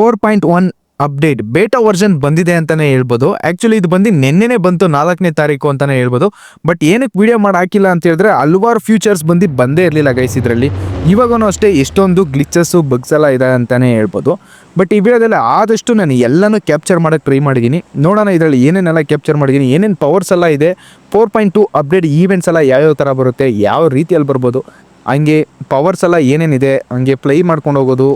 Four point one update beta version ಬಂದಿದೆ ಅಂತಾನೆ ಹೇಳ್ಬೋದು. ಆ್ಯಕ್ಚುಲಿ ಇದು ಬಂದು ನಿನ್ನೆನೆ ಬಂತು, ನಾಲ್ಕನೇ ತಾರೀಕು ಅಂತಲೇ ಹೇಳ್ಬೋದು. ಬಟ್ ಏನಕ್ಕೆ ವೀಡಿಯೋ ಮಾಡಿ ಹಾಕಿಲ್ಲ ಅಂತ ಹೇಳಿದ್ರೆ ಹಲವಾರು ಫ್ಯೂಚರ್ಸ್ ಬಂದು ಬಂದೇ ಇರಲಿಲ್ಲ ಗೈಸ್ ಇದರಲ್ಲಿ. ಇವಾಗೂ ಅಷ್ಟೇ ಎಷ್ಟೊಂದು ಗ್ಲಿಚಸ್ಸು ಬಗ್ಸ್ ಎಲ್ಲ ಇದೆ ಅಂತಲೇ ಹೇಳ್ಬೋದು. ಬಟ್ ಈ ವಿಡಿಯೋದಲ್ಲಿ ಆದಷ್ಟು ನಾನು ಎಲ್ಲನೂ ಕ್ಯಾಪ್ಚರ್ ಮಾಡೋಕ್ಕೆ ಟ್ರೈ ಮಾಡಿದ್ದೀನಿ. ನೋಡೋಣ ಇದರಲ್ಲಿ ಏನೇನೆಲ್ಲ ಕ್ಯಾಪ್ಚರ್ ಮಾಡಿದ್ದೀನಿ, ಏನೇನು ಪವರ್ಸ್ ಎಲ್ಲ ಇದೆ, four point two update events ಎಲ್ಲ ಯಾವ್ಯಾವ ಥರ ಬರುತ್ತೆ, ಯಾವ ರೀತಿಯಲ್ಲಿ ಬರ್ಬೋದು, ಹಂಗೆ ಪವರ್ಸ್ ಎಲ್ಲ ಏನೇನಿದೆ, ಹಂಗೆ ಪ್ಲೇ ಮಾಡ್ಕೊಂಡು ಹೋಗೋದು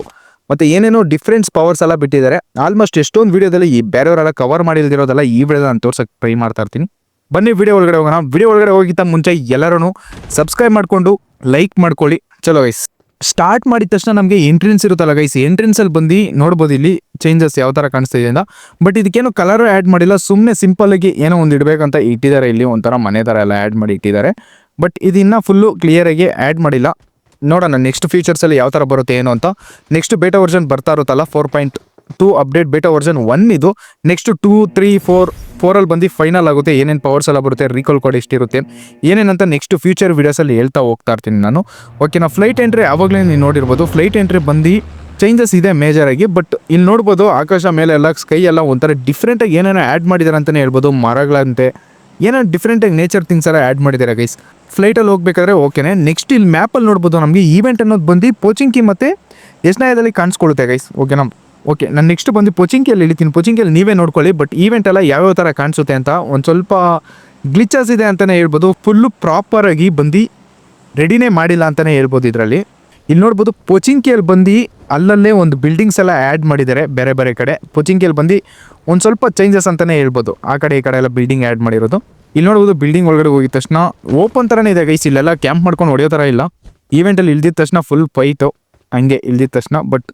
ಮತ್ತೆ ಏನೇನೋ ಡಿಫ್ರೆನ್ಸ್ ಪವರ್ಸ್ ಎಲ್ಲ ಬಿಟ್ಟಿದ್ದಾರೆ. ಆಲ್ಮೋಸ್ಟ್ ಎಷ್ಟೊಂದು ವಿಡಿಯೋದಲ್ಲಿ ಈ ಬೇರೆಯವರೆಲ್ಲ ಕವರ್ ಮಾಡಿಲ್ದಿರೋದೆಲ್ಲ ಈ ವಿಡಿಯೋ ನಾನು ತೋರ್ಸಕ್ಕೆ ಟ್ರೈ ಮಾಡ್ತಾ ಇರ್ತೀನಿ. ಬನ್ನಿ ವಿಡಿಯೋ ಒಳಗಡೆ ಹೋಗೋಣ. ವಿಡಿಯೋ ಒಳಗಡೆ ಹೋಗಿದ್ದ ಮುಂಚೆ ಎಲ್ಲರೂ ಸಬ್ಸ್ಕ್ರೈಬ್ ಮಾಡಿಕೊಂಡು ಲೈಕ್ ಮಾಡ್ಕೊಳ್ಳಿ. ಚಲೋ ಗೈಸ್ ಸ್ಟಾರ್ಟ್ ಮಾಡಿದ ತಕ್ಷಣ ನಮಗೆ ಎಂಟ್ರೆನ್ಸ್ ಇರುತ್ತಲ್ಲ ಗೈಸ್ ಎಂಟ್ರೆನ್ಸಲ್ಲಿ ಬಂದು ನೋಡ್ಬೋದು ಇಲ್ಲಿ ಚೇಂಜಸ್ ಯಾವ ಥರ ಕಾಣಿಸ್ತಾ ಇದೆ ಅಂತ. ಬಟ್ ಇದಕ್ಕೇನು ಕಲರ್ ಆ್ಯಡ್ ಮಾಡಿಲ್ಲ. ಸುಮ್ಮನೆ ಸಿಂಪಲ್ಲಾಗಿ ಏನೋ ಒಂದು ಇಡಬೇಕಂತ ಇಟ್ಟಿದ್ದಾರೆ ಇಲ್ಲಿ. ಒಂಥರ ಮನೆ ಥರ ಎಲ್ಲ ಆ್ಯಡ್ ಮಾಡಿ ಇಟ್ಟಿದ್ದಾರೆ. ಬಟ್ ಇದನ್ನ ಫುಲ್ಲು ಕ್ಲಿಯರಾಗಿ ಆ್ಯಡ್ ಮಾಡಿಲ್ಲ. ನೋಡೋಣ ನೆಕ್ಸ್ಟ್ ಫೀಚರ್ಸಲ್ಲಿ ಯಾವ ಥರ ಬರುತ್ತೆ ಏನು ಅಂತ. ನೆಕ್ಸ್ಟ್ ಬೇಟಾ ವರ್ಷನ್ ಬರ್ತಾ ಇರುತ್ತಲ್ಲ four point two update beta version one ಇದು. ನೆಕ್ಸ್ಟ್ ಟೂ ತ್ರೀ ಫೋರ್ ಫೋರಲ್ಲಿ ಬಂದು ಫೈನಲ್ ಆಗುತ್ತೆ, ಏನೇನು ಪವರ್ಸ್ ಎಲ್ಲ ಬರುತ್ತೆ ರೀಕಾಲ್ ಕೋಡ್ ಎಷ್ಟಿರುತ್ತೆ. ಏನೇನಂತ ನೆಕ್ಸ್ಟ್ ಫ್ಯೂಚರ್ ವೀಡಿಯೋಸಲ್ಲಿ ಹೇಳ್ತಾ ಹೋಗ್ತಾ ಇರ್ತೀನಿ ನಾನು. ಓಕೆ ನಾ ಫ್ಲೈಟ್ ಎಂಟ್ರಿ ಆವಾಗಲೇ ನೀವು ನೋಡಿರ್ಬೋದು. ಫ್ಲೈಟ್ ಎಂಟ್ರಿ ಬಂದು ಚೇಂಜಸ್ ಇದೆ ಮೇಜರ್ ಆಗಿ ಬಟ್ ಇಲ್ಲಿ ನೋಡ್ಬೋದು, ಆಕಾಶ ಮೇಲೆ ಎಲ್ಲ ಸ್ಕೈ ಎಲ್ಲ ಒಂಥರ ಡಿಫ್ರೆಂಟಾಗಿ ಏನೇನೋ ಆ್ಯಡ್ ಮಾಡಿದ್ದಾರೆ ಅಂತಲೇ ಹೇಳ್ಬೋದು. ಮರಗಳಂತೆ ಏನೋ ಡಿಫ್ರೆಂಟಾಗಿ ನೇಚರ್ ಥಿಂಗ್ಸ್ ಎಲ್ಲ ಆ್ಯಡ್ ಮಾಡಿದ್ದಾರೆ ಗೈಸ್ ಫ್ಲೈಟಲ್ಲಿ ಹೋಗ್ಬೇಕಾದ್ರೆ ಓಕೆನೆ ನೆಕ್ಸ್ಟ್ ಇಲ್ಲಿ ಮ್ಯಾಪಲ್ಲಿ ನೋಡ್ಬೋದು ನಮಗೆ ಈವೆಂಟ್ ಅನ್ನೋದು ಬಂದು ಪೋಚಿಂಕಿ ಮತ್ತು ಎಸ್ನಾಯದಲ್ಲಿ ಕಾಣಿಸ್ಕೊಳ್ಳುತ್ತೆ ಗೈಸ್ ಓಕೆನಾ ಓಕೆ ನಾನು ನೆಕ್ಸ್ಟ್ ಬಂದು ಪೋಚಿಂಕಿಯಲ್ಲಿ ಇಳಿತೀನಿ. ಪೋಚಿಂಕಿಯಲ್ಲಿ ನೀವೇ ನೋಡ್ಕೊಳ್ಳಿ ಬಟ್ ಈವೆಂಟ್ ಎಲ್ಲ ಯಾವ್ಯಾವ ಥರ ಕಾಣಿಸುತ್ತೆ ಅಂತ ಒಂದು ಸ್ವಲ್ಪ ಗ್ಲಿಚಸ್ ಇದೆ ಅಂತಲೇ ಹೇಳ್ಬೋದು. ಫುಲ್ಲು ಪ್ರಾಪರಾಗಿ ಬಂದು ರೆಡಿನೇ ಮಾಡಿಲ್ಲ ಅಂತಲೇ ಹೇಳ್ಬೋದು ಇದರಲ್ಲಿ. ಇಲ್ಲಿ ನೋಡ್ಬೋದು ಪೋಚಿಂಕಿಯಲ್ಲಿ ಬಂದು ಅಲ್ಲಲ್ಲೇ ಒಂದು ಬಿಲ್ಡಿಂಗ್ಸ್ ಎಲ್ಲ ಆ್ಯಡ್ ಮಾಡಿದ್ದಾರೆ ಬೇರೆ ಬೇರೆ ಕಡೆ. ಪೋಚಿಂಕಿಯಲ್ಲಿ ಬಂದು ಒಂದು ಸ್ವಲ್ಪ ಚೇಂಜಸ್ ಅಂತಲೇ ಹೇಳ್ಬೋದು. ಆ ಕಡೆ ಈ ಕಡೆ ಎಲ್ಲ ಬಿಲ್ಡಿಂಗ್ ಆ್ಯಡ್ ಮಾಡಿರೋದು. ಇಲ್ಲಿ ನೋಡ್ಬೋದು ಬಿಲ್ಡಿಂಗ್ ಒಳಗಡೆ ಹೋಗಿದ ತಕ್ಷಣ ಓಪನ್ ಥರನೇ ಇದೆ ಗೈಸ್ ಇಲ್ಲೆಲ್ಲ ಕ್ಯಾಂಪ್ ಮಾಡ್ಕೊಂಡು ಹೊಡೆಯೋ ಥರ ಇಲ್ಲ. ಈವೆಂಟಲ್ಲಿ ಇಲ್ದಿದ ತಕ್ಷಣ ಫುಲ್ ಫೈಟು ಹಂಗೆ ಇಲ್ದಿದ ತಕ್ಷಣ ಬಟ್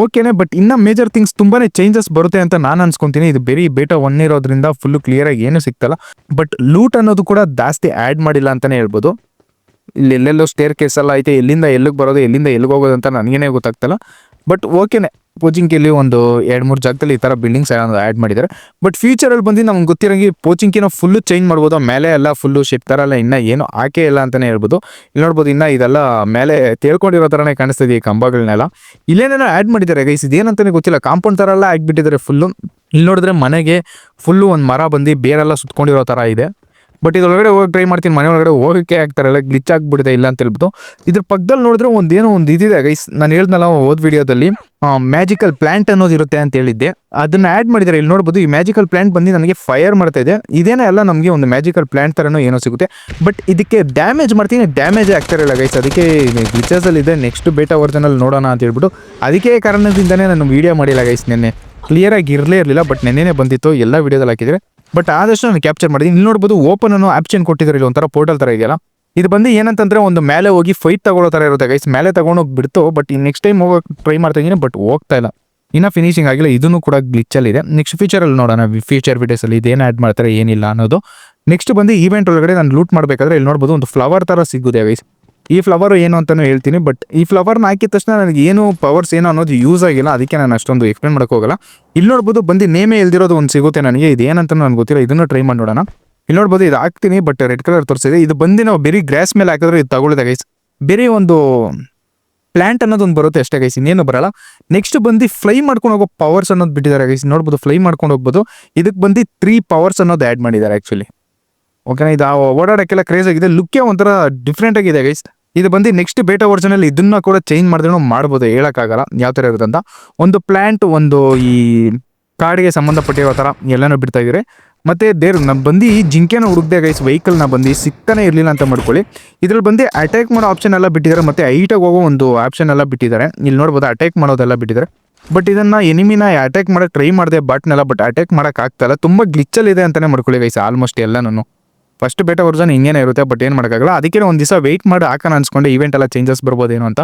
ಓಕೆನೆ ಬಟ್ ಇನ್ನ ಮೇಜರ್ ಥಿಂಗ್ಸ್ ತುಂಬಾನೇ ಚೇಂಜಸ್ ಬರುತ್ತೆ ಅಂತ ನಾನು ಅನ್ಸ್ಕೊಂತೀನಿ. ಇದು ಬೇರೆ ಬೇಟ ಒನ್ ಇರೋದ್ರಿಂದ ಫುಲ್ ಕ್ಲಿಯರ್ ಆಗಿ ಏನು ಸಿಗ್ತಲ್ಲ. ಬಟ್ ಲೂಟ್ ಅನ್ನೋದು ಕೂಡ ಜಾಸ್ತಿ ಆ್ಯಡ್ ಮಾಡಿಲ್ಲ ಅಂತಾನೆ ಹೇಳ್ಬೋದು. ಇಲ್ಲಿ ಎಲ್ಲೆಲ್ಲೋ ಸ್ಟೇರ್ ಕೇಸ್ ಎಲ್ಲ ಐತೆ. ಎಲ್ಲಿಂದ ಎಲ್ಲಿಗೆ ಬರೋದು, ಎಲ್ಲಿಂದ ಎಲ್ಲಿಗೆ ಹೋಗೋದು ಅಂತ ನನಗೇನೆ ಗೊತ್ತಾಗ್ತಲ್ಲ. ಬಟ್ ಓಕೆನೆ ಪೋಚಿಂಕಿಲಿ ಒಂದು ಎರಡು ಮೂರು ಜಾಗದಲ್ಲಿ ಈ ಥರ ಬಿಲ್ಡಿಂಗ್ಸ್ ಆ್ಯಡ್ ಮಾಡಿದ್ದಾರೆ. ಬಟ್ ಫ್ಯೂಚರಲ್ಲಿ ಬಂದು ನಮ್ಗೆ ಗೊತ್ತಿರೋಂಗೆ ಪೋಚಿಂಕಿನ ಫುಲ್ಲು ಚೇಂಜ್ ಮಾಡ್ಬೋದು? ಮೇಲೆ ಎಲ್ಲ ಫುಲ್ಲು ಶಿಪ್ ಥರ ಎಲ್ಲ ಇನ್ನೂ ಏನು ಆಕೆ ಇಲ್ಲ ಅಂತಲೇ ಹೇಳ್ಬೋದು. ಇಲ್ಲಿ ನೋಡ್ಬೋದು ಇನ್ನೂ ಇದೆಲ್ಲ ಮೇಲೆ ತೇಳ್ಕೊಂಡಿರೋ ಥರನೇ ಕಾಣಿಸ್ತಿದೆ ಈ ಕಂಬಗಳನ್ನೆಲ್ಲ ಇಲ್ಲೇನೇನೋ ಆ್ಯಡ್ ಮಾಡಿದ್ದಾರೆ ಗೈಸ್ ಇದೇನಂತಾನೆ ಗೊತ್ತಿಲ್ಲ. ಕಾಂಪೌಂಡ್ ಥರ ಎಲ್ಲ ಆಗಿಬಿಟ್ಟಿದ್ದಾರೆ ಫುಲ್ಲು ಇಲ್ಲಿ ನೋಡಿದ್ರೆ ಮನೆಗೆ ಫುಲ್ಲು ಒಂದು ಮರ ಬಂದು ಬೇರೆಲ್ಲ ಸುತ್ಕೊಂಡಿರೋ ಥರ ಇದೆ. ಬಟ್ ಇದೊಳಗಡೆ ಹೋಗಿ ಟ್ರೈ ಮಾಡ್ತೀನಿ. ಮನೆ ಒಳಗಡೆ ಹೋಗಕ್ಕೆ ಆಗ್ತಾರಲ್ಲ ಗ್ಲಿಚ್ ಆಗ್ಬಿಡುತ್ತೆ ಇಲ್ಲ ಅಂತ ಹೇಳ್ಬಿಟ್ಟು. ಇದ್ರ ಪಕ್ಕದಲ್ಲಿ ನೋಡಿದ್ರೆ ಒಂದೇನೋ ಒಂದು ಇದಿದೆ. ಗೈಸ್ ನಾನು ಹೇಳ್ದಲ್ಲ ಓದ್ ವಿಡಿಯೋದಲ್ಲಿ ಮ್ಯಾಜಿಕಲ್ ಪ್ಲಾಂಟ್ ಅನ್ನೋದು ಇರುತ್ತೆ ಅಂತ ಹೇಳಿದ್ದೆ. ಅದನ್ನ ಆ್ಯಡ್ ಮಾಡಿದ್ದಾರೆ ಇಲ್ಲಿ ನೋಡ್ಬೋದು ಈ ಮ್ಯಾಜಿಕಲ್ ಪ್ಲಾಂಟ್ ಬಂದು ನನಗೆ ಫೈರ್ ಮಾಡ್ತಾ ಇದೆ. ಇದೇನೇ ಎಲ್ಲ ನಮಗೆ ಒಂದು ಮ್ಯಾಜಿಕಲ್ ಪ್ಲಾಂಟ್ ಥರನೋ ಏನೋ ಸಿಗುತ್ತೆ. ಬಟ್ ಇದಕ್ಕೆ ಡ್ಯಾಮೇಜ್ ಮಾಡ್ತೀನಿ. ಡ್ಯಾಮೇಜ್ ಆಗ್ತಾರಲ್ಲ ಗೈಸ್ ಅದಕ್ಕೆ ಗ್ಲಿಚಸಲ್ಲಿ ಇದೆ. ನೆಕ್ಸ್ಟ್ ಬೇಟಾ ವರ್ಜನಲ್ಲಿ ನೋಡೋಣ ಅಂತ ಹೇಳ್ಬಿಟ್ಟು. ಅದಕ್ಕೆ ಕಾರಣದಿಂದನೇ ನಾನು ವೀಡಿಯೋ ಮಾಡಿಲ್ಲ ಗೈಸ್ ನಿನ್ನೆ. ಕ್ಲಿಯರ್ ಆಗಿ ಇರಲೇ ಇರಲಿಲ್ಲ ಬಟ್ ನೆನ್ನೆನೇ ಬಂದಿತ್ತು. ಎಲ್ಲ ವೀಡಿಯೋದಲ್ಲಿ ಹಾಕಿದ್ರೆ ಬಟ್ ಆದಷ್ಟು ನಾನು ಕ್ಯಾಪ್ಚರ್ ಮಾಡಿದ್ದೀನಿ ಇಲ್ಲಿ ನೋಡ್ಬೋದು ಓಪನ್ ಅನ್ನೋ ಆಪ್ಷನ್ ಕೊಟ್ಟಿದ್ದಾರೆ ಇಲ್ಲಿ ಒಂಥರ ಪೋರ್ಟಲ್ ಥರ ಇದೆಯಲ್ಲ. ಇದು ಬಂದು ಏನಂತಂದ್ರೆ ಒಂದು ಮೇಲೆ ಹೋಗಿ ಫೈಟ್ ತಗೊಳ್ಳೋ ಥರ ಇರುತ್ತೆ ಗೈಸ್ ಮೇಲೆ ತಗೊಂಡೋಗಿ ಬಿಡ್ತು ಬಟ್ ನೆಕ್ಸ್ಟ್ ಟೈಮ್ ಹೋಗೋಕೆ ಟ್ರೈ ಮಾಡ್ತಾ ಇದ್ದೀನಿ ಬಟ್ ಹೋಗ್ತಾ ಇಲ್ಲ. ಇನ್ನೂ ಫಿನಿಶಿಂಗ್ ಆಗಿಲ್ಲ. ಇದನ್ನು ಕೂಡ ಗ್ಲಿಚ್ಚಲ್ಲಿದೆ ನೆಕ್ಸ್ಟ್ ಫ್ಯೂಚರಲ್ಲಿ ನೋಡೋಣ. ಫ್ಯೂಚರ್ ವೀಡಿಯೋಸಲ್ಲಿ ಇದೇನು ಆ್ಯಡ್ ಮಾಡ್ತಾರೆ, ಏನಿಲ್ಲ ಅನ್ನೋದು. ನೆಕ್ಸ್ಟ್ ಬಂದು ಈವೆಂಟ್ ಒಳಗಡೆ ನಾನು ಲೂಟ್ ಮಾಡಬೇಕಾದ್ರೆ ಇಲ್ಲಿ ನೋಡ್ಬೋದು ಒಂದು ಫ್ಲವರ್ ಥರ ಸಿಗುತ್ತೆ ಗೈಸ್ ಈ ಫ್ಲವರ್ ಏನು ಅಂತಾನು ಹೇಳ್ತೀನಿ ಬಟ್ ಈ ಫ್ಲವರ್ನ ಹಾಕಿದ ತಕ್ಷಣ ನನಗೆ ಏನು ಪವರ್ಸ್ ಏನು ಅನ್ನೋದು ಯೂಸ್ ಆಗಿಲ್ಲ, ಅದಕ್ಕೆ ನಾನು ಅಷ್ಟೊಂದು ಎಕ್ಸ್ಪ್ಲೇನ್ ಮಾಡಕ್ಕೆ ಹೋಗಲ್ಲ. ಇಲ್ಲಿ ನೋಡ್ಬೋದು ಬಂದು ನೇಮೇ ಇಲ್ದಿರೋದು ಒಂದು ಸಿಗುತ್ತೆ ನನಗೆ, ಇದು ಏನಂತ ನನಗೆ ಗೊತ್ತಿಲ್ಲ, ಇದನ್ನು ಟ್ರೈ ಮಾಡಿ ನೋಡೋಣ ಇಲ್ಲಿ ನೋಡ್ಬೋದು ಇದು ಹಾಕ್ತೀನಿ ಬಟ್ ರೆಡ್ ಕಲರ್ ತೋರಿಸಿದೆ. ಇದು ಬಂದು ನಾವು ಬೇರೆ ಗ್ರಾಸ್ ಮೇಲೆ ಹಾಕಿದ್ರೆ ಇದು ತಗೊಳ್ಳಿದೆ ಗೈಸ್ ಬೇರೆ ಒಂದು ಪ್ಲಾಂಟ್ ಅನ್ನೋದು ಒಂದು ಬರುತ್ತೆ ಅಷ್ಟೇ ಗೈಸ್ ಇನ್ನೇನು ಬರಲ್ಲ. ನೆಕ್ಸ್ಟ್ ಬಂದು ಫ್ಲೈ ಮಾಡ್ಕೊಂಡು ಹೋಗೋ ಪವರ್ಸ್ ಅನ್ನೋದು ಬಿಟ್ಟಿದ್ದಾರೆ ಗೈಸ್ ನೋಡ್ಬೋದು ಫ್ಲೈ ಮಾಡ್ಕೊಂಡು ಹೋಗ್ಬೋದು. ಇದಕ್ಕೆ ಬಂದು ತ್ರೀ ಪವರ್ಸ್ ಅನ್ನೋದು ಆ್ಯಡ್ ಮಾಡಿದ್ದಾರೆ ಆ್ಯಕ್ಚುಲಿ ಓಕೆನಾ ಇದು ಓಡಾಡೋಕ್ಕೆಲ್ಲ ಕ್ರೇಜ್ ಆಗಿದೆ. ಲುಕ್ಕೇ ಒಂಥರ ಡಿಫ್ರೆಂಟ್ ಆಗಿದೆ ಗೈಸ್ ಇದು ಬಂದು ನೆಕ್ಸ್ಟ್ ಬೇಟಾ ಅಲ್ಲಿ ಇದನ್ನ ಕೂಡ ಚೇಂಜ್ ಮಾಡಿದ್ರೂ ಮಾಡ್ಬೋದು, ಹೇಳಕ್ಕಾಗಲ್ಲ. ಯಾವ ಥರ ಇರುತ್ತೆ ಅಂತ ಒಂದು ಪ್ಲಾಂಟ್ ಒಂದು ಈ ಕಾಡಿಗೆ ಸಂಬಂಧಪಟ್ಟಿರೋ ಥರ ಎಲ್ಲನೂ ಬಿಡ್ತಾ ಮತ್ತೆ ದೇರ್ ನಮ್ಮ ಬಂದು ಜಿಂಕೆನ ಹುಡುಕ್ದೆ ಗೈಸ್ ವೆಹಿಕಲ್ನ ಬಂದು ಸಿಗ್ತಾನೆ ಇರಲಿಲ್ಲ ಅಂತ ಮಾಡ್ಕೊಳ್ಳಿ. ಇದ್ರಲ್ಲಿ ಬಂದು ಅಟ್ಯಾಕ್ ಮಾಡೋ ಆಪ್ಷನ್ ಎಲ್ಲ ಬಿಟ್ಟಿದ್ದಾರೆ, ಮತ್ತೆ ಐಟಾಗಿ ಹೋಗೋ ಒಂದು ಆಪ್ಷನ್ ಎಲ್ಲ ಬಿಟ್ಟಿದ್ದಾರೆ. ಇಲ್ಲಿ ನೋಡ್ಬೋದು ಅಟ್ಯಾಕ್ ಮಾಡೋದೆಲ್ಲ ಬಿಟ್ಟಿದ್ದಾರೆ. ಬಟ್ ಇದನ್ನ ಎನಿಮಿನ ಅಟ್ಯಾಕ್ ಮಾಡಕ್ಕೆ ಟ್ರೈ ಮಾಡಿದೆ ಬಟ್ನೆಲ್ಲ ಬಟ್ ಅಟ್ಯಾಕ್ ಮಾಡೋಕ್ಕಾಗ್ತಲ್ಲ ತುಂಬ ಗ್ಲಿಚ್ಚಲ್ಲಿ ಇದೆ ಅಂತಾನೆ ಮಾಡ್ಕೊಳ್ಳಿ ಗೈಸ್ ಆಲ್ಮೋಸ್ಟ್ ಎಲ್ಲನೂ ಫಸ್ಟ್ ಬೇಟಾ ವರ್ಜನ್ ಹಿಂಗೇನೆ ಇರುತ್ತೆ ಬಟ್ ಏನು ಮಾಡೋಕ್ಕಾಗಲ್ಲ. ಅದಕ್ಕೆ ಒಂದು ದಿವಸ ವೆಯ್ಟ್ ಮಾಡಿ ಹಾಕೋಣ ಅನ್ಸ್ಕೊಂಡೆ ಈವೆಂಟ್ ಎಲ್ಲ ಚೇಂಜಸ್ ಬರ್ಬೋದೇನೋ ಅಂತ.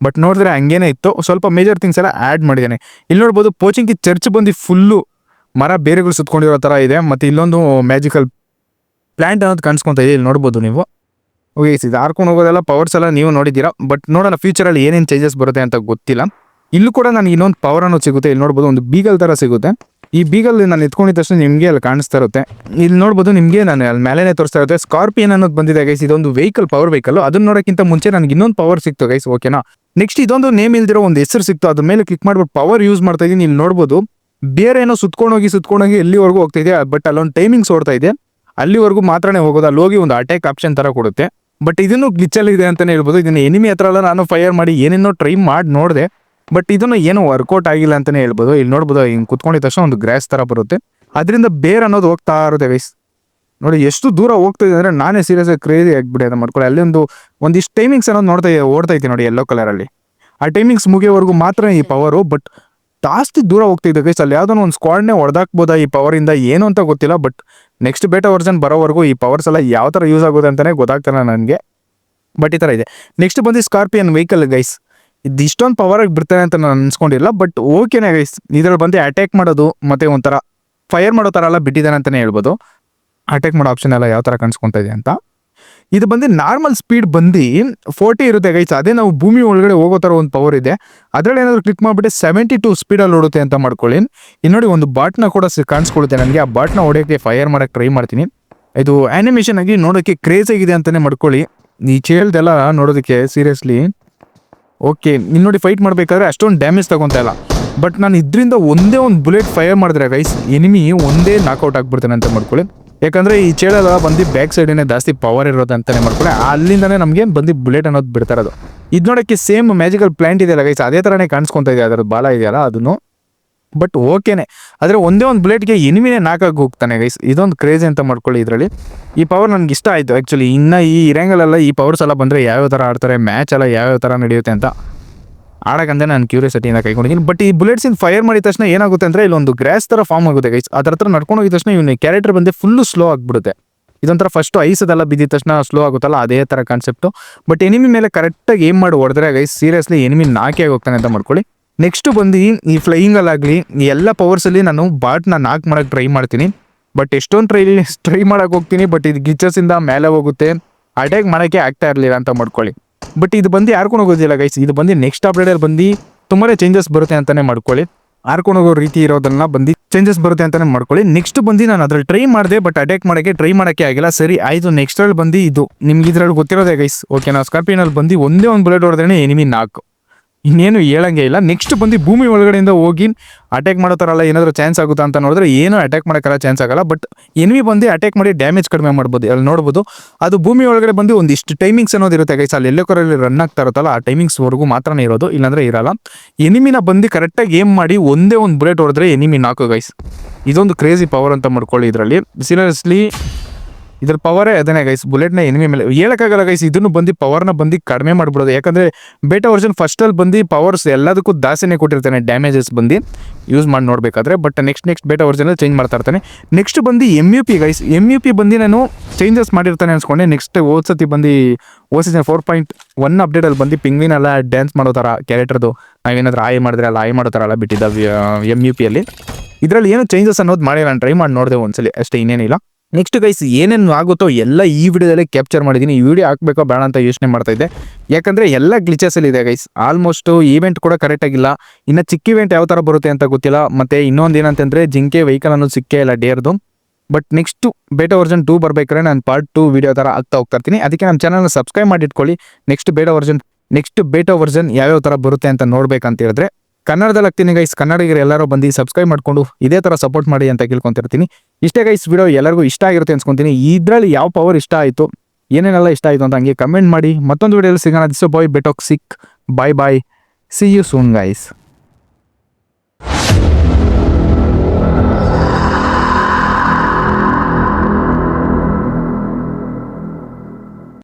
ಬಟ್ ನೋಡಿದ್ರೆ ಹಂಗೇನೆ ಇತ್ತು. ಸ್ವಲ್ಪ ಮೇಜರ್ ಥಿಂಗ್ಸ್ ಎಲ್ಲ ಆ್ಯಡ್ ಮಾಡಿದ್ದೇನೆ. ಇಲ್ಲಿ ನೋಡ್ಬೋದು ಪೋಚಿಂಗ್ ಚರ್ಚ್ ಬಂದು ಫುಲ್ಲು ಮರ ಬೇರೆಗಳು ಸುತ್ಕೊಂಡಿರೋ ಥರ ಇದೆ. ಮತ್ತು ಇಲ್ಲೊಂದು ಮ್ಯಾಜಿಕಲ್ ಪ್ಲ್ಯಾಂಟ್ ಅನ್ನೋದು ಕಾಣಿಸ್ಕೊತಾ ಇದೆ. ಇಲ್ಲಿ ನೋಡ್ಬೋದು ನೀವು. ಓಕೆ ಇದು ಹಾರ್ಕೊಂಡು ಹೋಗೋದೆಲ್ಲ ಪವರ್ಸ್ ಎಲ್ಲ ನೀವು ನೋಡಿದ್ದೀರಾ. ಬಟ್ ನೋಡೋಣ ಫ್ಯೂಚರಲ್ಲಿ ಏನೇನು ಚೇಂಜಸ್ ಬರುತ್ತೆ ಅಂತ ಗೊತ್ತಿಲ್ಲ. ಇಲ್ಲೂ ಕೂಡ ನನಗೆ ಇನ್ನೊಂದು ಪವರ್ ಅನ್ನೋದು ಸಿಗುತ್ತೆ. ಇಲ್ಲಿ ನೋಡ್ಬೋದು ಒಂದು ಬೀಗಲ್ ಥರ ಸಿಗುತ್ತೆ. ಈ ಬೀಗಲ್ ನಾನು ಎತ್ಕೊಂಡಿದ್ದ ತಕ್ಷಣ ನಿಮಗೆ ಅಲ್ಲಿ ಕಾಣಿಸ್ತಾ ಇರುತ್ತೆ. ಇಲ್ಲಿ ನೋಡ್ಬೋದು ನಿಮಗೆ ನಾನು ಅಲ್ಲಿ ಮೇಲೆನೇ ತೋರಿಸ್ತಾ ಇರುತ್ತೆ. ಸ್ಕಾರ್ಪಿಯನ್ ಅನ್ನೋದು ಬಂದಿದೆ ಗೈಸ್ ಇದೊಂದು ವೆಹಿಕಲ್ ಪವರ್ ವೆಹಿಕಲ್ ಅದನ್ನ ನೋಡೋಕ್ಕಿಂತ ಮುಂಚೆ ನನಗೆ ಇನ್ನೊಂದು ಪವರ್ ಸಿಕ್ತು ಗೈಸ್ ಓಕೆನಾ ನೆಕ್ಸ್ಟ್ ಇದೊಂದು ನೇಮ್ ಇಲ್ದಿರೋ ಒಂದು ಹೆಸರು ಸಿಕ್ತು. ಅದ್ರ ಮೇಲೆ ಕ್ಲಿಕ್ ಮಾಡ್ಬಿಟ್ಟು ಪವರ್ ಯೂಸ್ ಮಾಡ್ತಾ ಇದ್ದೀನಿ ಇಲ್ಲಿ ನೋಡ್ಬೋದು, ಬೇರೆ ಏನೋ ಸುತ್ಕೊಂಡೋಗಿ ಸುತ್ಕೊಂಡೋಗಿ ಎಲ್ಲಿವರೆಗೂ ಹೋಗ್ತಾ ಇದೆ ಬಟ್ ಅಲ್ಲೊಂದು ಟೈಮಿಂಗ್ಸ್ ಓಡ್ತಾ ಇದೆ. ಅಲ್ಲಿವರೆಗೂ ಮಾತ್ರನೇ ಹೋಗೋದು. ಅಲ್ಲಿ ಹೋಗಿ ಒಂದು ಅಟ್ಯಾಕ್ ಆಪ್ಷನ್ ತರ ಕೊಡುತ್ತೆ. ಬಟ್ ಇದನ್ನು ಗ್ಲಿಚಲ್ಲಿ ಇದೆ ಅಂತಾನೆ ಹೇಳ್ಬೋದು. ಇದನ್ನ ಎನಿಮಿ ಹತ್ರ ಎಲ್ಲ ನಾನು ಫೈರ್ ಮಾಡಿ ಏನೇನೋ ಟ್ರೈ ಮಾಡಿ ನೋಡಿದೆ. ಬಟ್ ಇದನ್ನು ಏನು ವರ್ಕೌಟ್ ಆಗಿಲ್ಲ ಅಂತಾನೆ ಹೇಳ್ಬೋದು. ಇಲ್ಲಿ ನೋಡ್ಬೋದು, ಹಿಂಗೆ ಕುತ್ಕೊಂಡಿದ ತಕ್ಷಣ ಒಂದು ಗ್ರಾಸ್ ತರ ಬರುತ್ತೆ. ಅದರಿಂದ ಬೇರ್ ಅನ್ನೋದು ಹೋಗ್ತಾ ಇರುತ್ತೆ ಗೈಸ್ ನೋಡಿ, ಎಷ್ಟು ದೂರ ಹೋಗ್ತಿದೆ ಅಂದ್ರೆ ನಾನೇ ಸೀರಿಯಸ್ ಆಗಿ ಕ್ರೇಜಿ ಆಗ್ಬಿಡಿ ಅದನ್ನ ಮಾಡ್ಕೊಳ್ಳಿ. ಅಲ್ಲಿ ಒಂದು ಒಂದಿಷ್ಟು ಟೈಮಿಂಗ್ಸ್ ಅನ್ನೋದು ನೋಡ್ತಾ ಓಡ್ತಾ ಇದ್ದೀನಿ ನೋಡಿ ಯೆಲ್ಲೋ ಕಲರಲ್ಲಿ ಆ ಟೈಮಿಂಗ್ಸ್ ಮುಗಿಯೋವರೆಗೂ ಮಾತ್ರ ಈ ಪವರು ಬಟ್ ಜಾಸ್ತಿ ದೂರ ಹೋಗ್ತಿದ್ದೆ ಗೈಸ್ ಅಲ್ಲಿ ಯಾವುದೋ ಒಂದು ಸ್ಕ್ವಾಡ್ನೇ ಹೊಡೆದಾಕ್ಬೋದಾ ಈ ಪವರಿಂದ ಏನು ಅಂತ ಗೊತ್ತಿಲ್ಲ ಬಟ್ ನೆಕ್ಸ್ಟ್ ಬೇಟಾ ವರ್ಜನ್ ಬರೋವರೆಗೂ ಈ ಪವರ್ಸ್ ಎಲ್ಲ ಯಾವ ಥರ ಯೂಸ್ ಆಗೋದು ಅಂತಲೇ ಗೊತ್ತಾಗ್ತಾನೆ ನನಗೆ. ಬಟ್ ಈ ಥರ ಇದೆ. ನೆಕ್ಸ್ಟ್ ಬಂದು ಸ್ಕಾರ್ಪಿಯನ್ ವೆಹಿಕಲ್ ಗೈಸ್ ಇದು ಇಷ್ಟೊಂದು ಪವರ್ ಆಗಿ ಬಿಡ್ತಾನೆ ಅಂತ ನಾನು ಅನ್ಸ್ಕೊಂಡಿಲ್ಲ ಬಟ್ ಓಕೆನೇ ಗೈಸ್ ಇದ್ರಲ್ಲಿ ಬಂದು ಅಟ್ಯಾಕ್ ಮಾಡೋದು ಮತ್ತೆ ಒಂಥರ ಫೈರ್ ಮಾಡೋ ಥರ ಎಲ್ಲ ಬಿಟ್ಟಿದ್ದಾನೆ ಅಂತಲೇ ಹೇಳ್ಬೋದು. ಅಟ್ಯಾಕ್ ಮಾಡೋ ಆಪ್ಷನ್ ಎಲ್ಲ ಯಾವ ಥರ ಕಾಣಿಸ್ಕೊತಾ ಇದೆ ಅಂತ. ಇದು ಬಂದು ನಾರ್ಮಲ್ ಸ್ಪೀಡ್ ಬಂದು ಫೋರ್ಟಿ ಇರುತ್ತೆ ಗೈಸ್ ಅದೇ ನಾವು ಭೂಮಿ ಒಳಗಡೆ ಹೋಗೋ ಥರ ಒಂದು ಪವರ್ ಇದೆ. ಅದರಲ್ಲಿ ಏನಾದರೂ ಕ್ಲಿಕ್ ಮಾಡಿಬಿಟ್ಟು ಸೆವೆಂಟಿ ಟು ಸ್ಪೀಡಲ್ಲಿ ಓಡುತ್ತೆ ಅಂತ ಮಾಡ್ಕೊಳ್ಳಿ. ನೋಡಿ ಒಂದು ಬಾಟ್ನ ಕೂಡ ಕಾಣಿಸ್ಕೊಳ್ಳುತ್ತೆ ನನಗೆ. ಆ ಬಾಟ್ನ ಹೊಡೆಯೋಕ್ಕೆ ಫೈರ್ ಮಾಡೋಕ್ಕೆ ಟ್ರೈ ಮಾಡ್ತೀನಿ. ಇದು ಆ್ಯನಿಮೇಷನ್ ಆಗಿ ನೋಡೋಕ್ಕೆ ಕ್ರೇಜ್ ಆಗಿದೆ ಅಂತಲೇ ಮಾಡ್ಕೊಳ್ಳಿ. ಈ ಚೇಳ್ದೆಲ್ಲ ನೋಡೋದಕ್ಕೆ ಸೀರಿಯಸ್ಲಿ ಓಕೆ ಇನ್ನು ನೋಡಿ ಫೈಟ್ ಮಾಡಬೇಕಾದ್ರೆ ಅಷ್ಟೊಂದು ಡ್ಯಾಮೇಜ್ ತಗೊತಾ ಇಲ್ಲ. ಬಟ್ ನಾನು ಇದರಿಂದ ಒಂದೇ ಒಂದು ಬುಲೆಟ್ ಫೈರ್ ಮಾಡಿದ್ರೆ ಗೈಸ್ ಎನಿಮಿ ಒಂದೇ ನಾಕೌಟ್ ಆಗಿಬಿಡ್ತೇನೆ ಅಂತ ಮಾಡ್ಕೊಳ್ಳಿ. ಯಾಕಂದರೆ ಈ ಚೇಳೆಲ್ಲ ಬಂದು ಬ್ಯಾಕ್ ಸೈಡೇನೆ ಜಾಸ್ತಿ ಪವರ್ ಇರೋದು ಅಂತಲೇ ಮಾಡ್ಕೊಳ್ಳಿ. ಅಲ್ಲಿಂದಲೇ ನಮಗೆ ಬಂದು ಬುಲೆಟ್ ಅನ್ನೋದು ಬಿಡ್ತಾ ಇದು ನೋಡೋಕ್ಕೆ ಸೇಮ್ ಮ್ಯಾಜಿಕಲ್ ಪ್ಲಾಂಟ್ ಇದೆಯಲ್ಲ ಗೈಸ್ ಅದೇ ಥರನೇ ಕಾಣಿಸ್ಕೊತಾ ಇದೆ ಅದರ ಬಾಲ ಇದೆಯಲ್ಲ, ಅದನ್ನು ಬಟ್ ಓಕೆನೆ ಆದರೆ ಒಂದೇ ಒಂದು ಬುಲೆಟ್ಗೆ ಎನಿಮಿನೇ ನಾಕಾಗಿ ಹೋಗ್ತಾನೆ ಗೈಸ್ ಇದೊಂದು ಕ್ರೇಜ್ ಅಂತ ಮಾಡ್ಕೊಳ್ಳಿ ಇದರಲ್ಲಿ. ಈ ಪವರ್ ನನಗೆ ಇಷ್ಟ ಆಯಿತು ಆ್ಯಕ್ಚುಲಿ ಇನ್ನು ಈ ಇರಂಗಲೆಲ್ಲ ಈ ಪವರ್ಸ್ ಎಲ್ಲ ಬಂದರೆ ಯಾವ್ಯಾವ ಥರ ಆಡ್ತಾರೆ ಮ್ಯಾಚ್ ಎಲ್ಲ ಯಾವ್ಯಾವ ಥರ ನಡೆಯುತ್ತೆ ಅಂತ ಆಡಕ್ಕಂದ್ರೆ ನಾನು ಕ್ಯೂರಿಯಾಸಿಟಿಯಿಂದ ಕೈಗೊಂಡಿದ್ದೀನಿ. ಬಟ್ ಈ ಬುಲೆಟ್ಸಿಂದ ಫೈರ್ ಮಾಡಿದ ತಕ್ಷಣ ಏನಾಗುತ್ತೆ ಅಂದರೆ ಇಲ್ಲೊಂದು ಗ್ರಾಸ್ ಥರ ಫಾರ್ಮ್ ಆಗುತ್ತೆ ಗೈಸ್ ಅದರ ಹತ್ರ ನಡ್ಕೊಂಡು ಹೋಗಿದ ತಕ್ಷಣ ಇವನು ಕ್ಯಾರೆಕ್ಟರ್ ಬಂದೆ ಫುಲ್ಲು ಸ್ಲೋ ಆಗಿಬಿಡುತ್ತೆ. ಇದೊಂಥರ ಫಸ್ಟ್ ಐಸದೆಲ್ಲ ಬಿದ್ದಿದ ತಕ್ಷಣ ಸ್ಲೋ ಆಗುತ್ತಲ್ಲ, ಅದೇ ಥರ ಕಾನ್ಸೆಪ್ಟು ಬಟ್ ಎನಿಮಿ ಮೇಲೆ ಕರೆಕ್ಟಾಗಿ ಏಮ್ ಮಾಡಿ ಹೊಡೆದ್ರೆ ಗೈಸ್ ಸೀರಿಯಸ್ಲಿ ಎನಿಮಿ ನಾಕಿ ಆಗಿ ಹೋಗ್ತಾನೆ ಅಂತ ಮಾಡ್ಕೊಳ್ಳಿ. ನೆಕ್ಸ್ಟ್ ಬಂದು ಈ ಫ್ಲೈಯಿಂಗಲ್ಲಾಗಲಿ ಎಲ್ಲ ಪವರ್ಸಲ್ಲಿ ನಾನು ಬಾಟ್ನ ನಾಕ್ ಮಾಡೋಕ್ಕೆ ಟ್ರೈ ಮಾಡ್ತೀನಿ. ಬಟ್ ಎಷ್ಟೊಂದು ಟ್ರೈ ಟ್ರೈ ಮಾಡೋಕೆ ಹೋಗ್ತೀನಿ ಬಟ್ ಇದು ಗಿಚ್ಚಸಿಂದ ಮೇಲೆ ಹೋಗುತ್ತೆ. ಅಟ್ಯಾಕ್ ಮಾಡೋಕ್ಕೆ ಆಗ್ತಾ ಇರಲಿಲ್ಲ ಅಂತ ಮಾಡ್ಕೊಳ್ಳಿ. ಬಟ್ ಇದು ಬಂದು ಯಾರ್ಕೊಂಡು ಹೋಗೋದಿಲ್ಲ ಗೈಸ್ ಇದು ಬಂದು ನೆಕ್ಸ್ಟ್ ಅಪ್ಡೇಟಲ್ಲಿ ಬಂದು ತುಂಬಾ ಚೇಂಜಸ್ ಬರುತ್ತೆ ಅಂತಲೇ ಮಾಡ್ಕೊಳ್ಳಿ. ಹಾರ್ಕೊಂಡು ಹೋಗೋ ರೀತಿ ಇರೋದನ್ನ ಬಂದು ಚೇಂಜಸ್ ಬರುತ್ತೆ ಅಂತಲೇ ಮಾಡ್ಕೊಳ್ಳಿ. ನೆಕ್ಸ್ಟ್ ಬಂದು ನಾನು ಅದ್ರಲ್ಲಿ ಟ್ರೈ ಮಾಡಿದೆ ಬಟ್ ಅಟ್ಯಾಕ್ ಮಾಡೋಕ್ಕೆ ಟ್ರೈ ಮಾಡೋಕ್ಕೆ ಆಗಿಲ್ಲ. ಸರಿ, ಆಯಿತು. ನೆಕ್ಸ್ಟ್ ಅಲ್ಲಿ ಬಂದು ಇದು. ನಿಮ್ಗೆ ಇದ್ರಲ್ಲಿ ಗೊತ್ತಿರೋದೇ ಗೈಸ್ ಓಕೆ ನಾವು ಸ್ಕಾರ್ಪಿಯೋನಲ್ಲಿ ಬಂದು ಒಂದೇ ಒಂದು ಬುಲೆಟ್ ಹೊಡೆದ್ರೆ ಎನಿಮಿ ನಾಲ್ಕು ಇನ್ನೇನು ಹೇಳಂಗೆ ಇಲ್ಲ. ನೆಕ್ಸ್ಟ್ ಬಂದು ಭೂಮಿ ಒಳಗಡೆಯಿಂದ ಹೋಗಿ ಅಟ್ಯಾಕ್ ಮಾಡೋ ಥರ ಎಲ್ಲ ಏನಾದರೂ ಚಾನ್ಸ್ ಆಗುತ್ತಾ ಅಂತ ನೋಡಿದ್ರೆ ಏನು ಅಟ್ಯಾಕ್ ಮಾಡೋಕ್ಕೆಲ್ಲ ಚಾನ್ಸ್ ಆಗಲ್ಲ. ಬಟ್ ಎನಿಮಿ ಬಂದು ಅಟ್ಯಾಕ್ ಮಾಡಿ ಡ್ಯಾಮೇಜ್ ಕಡಿಮೆ ಮಾಡ್ಬೋದು. ಅಲ್ಲಿ ನೋಡ್ಬೋದು. ಅದು ಭೂಮಿ ಒಳಗಡೆ ಬಂದು ಒಂದಿಷ್ಟು ಟೈಮಿಂಗ್ಸ್ ಅನ್ನೋದು ಇರುತ್ತೆ ಗೈಸ್ ಅಲ್ಲಿ ಎಲ್ಲೋ ಕರಲ್ಲಿ ರನ್ ಆಗ್ತಾ ಇರುತ್ತಲ್ಲ, ಆ ಟೈಮಿಂಗ್ಸ್ವರೆಗೂ ಮಾತ್ರನೇ ಇರೋದು. ಇಲ್ಲಾಂದ್ರೆ ಇರಲ್ಲ. ಎನಿಮಿನ ಬಂದು ಕರೆಕ್ಟಾಗಿ ಏಮ್ ಮಾಡಿ ಒಂದೇ ಒಂದು ಬುಲೆಟ್ ಹೊಡೆದ್ರೆ ಎನಿಮಿ ನಾಲ್ಕು ಗೈಸ್ ಇದೊಂದು ಕ್ರೇಜಿ ಪವರ್ ಅಂತ ಮಾಡ್ಕೊಳ್ಳಿ ಇದರಲ್ಲಿ. ಸೀರಿಯಸ್ಲಿ ಇದ್ರ ಪವರೇ ಅದನ್ನೇ ಗೈಸ್ ಬುಲೆಟ್ನ ಎನಿಮಿ ಮೇಲೆ. ಹೇಳಕ್ಕಾಗಲ್ಲ ಗೈಸ್ ಇದನ್ನು ಬಂದು ಪವರ್ನ ಬಂದು ಕಡಿಮೆ ಮಾಡ್ಬಿಡೋದು. ಯಾಕಂದ್ರೆ ಬೇಟಾ ವರ್ಷನ್ ಫಸ್ಟಲ್ಲಿ ಬಂದು ಪವರ್ಸ್ ಎಲ್ಲದಕ್ಕೂ ದಾಸಿನೇ ಕೊಟ್ಟಿರ್ತಾನೆ ಡ್ಯಾಮೇಜಸ್ ಬಂದು ಯೂಸ್ ಮಾಡಿ ನೋಡಬೇಕಾದ್ರೆ. ಬಟ್ ನೆಕ್ಸ್ಟ್ ನೆಕ್ಸ್ಟ್ ಬೇಟಾ ವರ್ಷನಲ್ಲಿ ಚೇಂಜ್ ಮಾಡ್ತಾ ಇರ್ತಾನೆ. ನೆಕ್ಸ್ಟ್ ಬಂದು M U P guys M U P ಬಂದು ನಾನು ಚೇಂಜಸ್ ಮಾಡಿರ್ತಾನೆ ಅನ್ಸ್ಕೊಂಡೆ. ನೆಕ್ಸ್ಟ್ ಓದ್ಸತಿ ಬಂದು ಓದಿಸಿದ ಫೋರ್ ಪಾಯಿಂಟ್ ಒನ್ ಅಪ್ಡೇಟಲ್ಲಿ ಬಂದು ಪಿಂಗ್ವಿನ್ ಎಲ್ಲ ಡ್ಯಾನ್ಸ್ ಮಾಡೋ ಥರ ಕ್ಯಾರೆಕ್ಟರ್ದು ನಾವೇನಾದ್ರೂ ಆಯ್ ಮಾಡಿದ್ರೆ ಅಲ್ಲ ಆಯ್ ಮಾಡೋ ಥರ ಎಲ್ಲ ಬಿಟ್ಟಿದ್ದ ಎಂ ಯು ಪಿಯಲ್ಲಿ ಇದರಲ್ಲಿ ಏನು ಚೇಂಜಸ್ ಅನ್ನೋದು ಮಾಡಿ ನಾನು ಟ್ರೈ ಮಾಡಿ ನೋಡಿದೆ ಒಂದ್ಸಲಿ. ಅಷ್ಟೇ ಇನ್ನೇನಿಲ್ಲ ನೆಕ್ಸ್ಟ್ ಗೈಸ್ ಏನೇನು ಆಗುತ್ತೋ ಎಲ್ಲ ಈ ವಿಡಿಯೋದಲ್ಲೇ ಕ್ಯಾಪ್ಚರ್ ಮಾಡಿದ್ದೀನಿ. ಈ ವಿಡಿಯೋ ಹಾಕ್ಬೇಕೋ ಬೇಡ ಅಂತ ಯೋಚನೆ ಮಾಡ್ತಾ ಇದ್ದೆ. ಯಾಕಂದರೆ ಎಲ್ಲ ಗ್ಲಿಚಸಲ್ಲಿ ಇದೆ ಗೈಸ್ ಆಲ್ಮೋಸ್ಟ್ ಈವೆಂಟ್ ಕೂಡ ಕರೆಕ್ಟ್ ಆಗಿಲ್ಲ. ಇನ್ನು ಚಿಕ್ಕ ಇವೆಂಟ್ ಯಾವ ಥರ ಬರುತ್ತೆ ಅಂತ ಗೊತ್ತಿಲ್ಲ. ಮತ್ತು ಇನ್ನೊಂದು ಏನಂತಂದರೆ ಜಿಂಕೆ ವೆಹಿಕಲ್ ಅನ್ನೋದು ಸಿಕ್ಕೇ ಇಲ್ಲ ಡೇರ್ದು but next beta version two ಬರಬೇಕಾದ್ರೆ ನಾನು ಪಾರ್ಟ್ ಟೂ ವಿಡಿಯೋ ಥರ ಆಗ್ತಾ ಹೋಗ್ತಾ ಇರ್ತೀನಿ. ಅದಕ್ಕೆ ನಮ್ಮ ಚಾನಲ್ನ ಸಬ್ಸ್ಕ್ರೈಬ್ ಮಾಡಿ ಇಟ್ಕೊಳ್ಳಿ. Next beta version next beta version ಯಾವ್ಯಾವ ಥರ ಬರುತ್ತೆ ಅಂತ ನೋಡ್ಬೇಕಂತ ಹೇಳಿದ್ರೆ ಕನ್ನಡದಲ್ಲಿ ಹಾಕ್ತೀನಿ ಗೈಸ್ ಕನ್ನಡಿಗರು ಎಲ್ಲರೂ ಬಂದು ಸಬ್ಸ್ಕ್ರೈಬ್ ಮಾಡ್ಕೊಂಡು ಇದೇ ಥರ ಸಪೋರ್ಟ್ ಮಾಡಿ ಅಂತ ಕೇಳ್ಕೊತಿರ್ತೀನಿ. ಇಷ್ಟೇ ಗೈಸ್ ವಿಡಿಯೋ ಎಲ್ಲರಿಗೂ ಇಷ್ಟ ಆಗಿರುತ್ತೆ ಅನ್ಸ್ಕೊತೀನಿ. ಇದರಲ್ಲಿ ಯಾವ ಪವರ್ ಇಷ್ಟ ಆಯಿತು, ಏನೇನೆಲ್ಲ ಇಷ್ಟ ಆಯಿತು ಅಂತ ಹಂಗೆ ಕಮೆಂಟ್ ಮಾಡಿ. ಮತ್ತೊಂದು ವಿಡಿಯೋಲಿ ಸಿಗೋಣ. ದಿಸ್ ಬಾಯ್ ಬೆಟೋಕ್ ಸಿಕ್ bye bye see you soon guys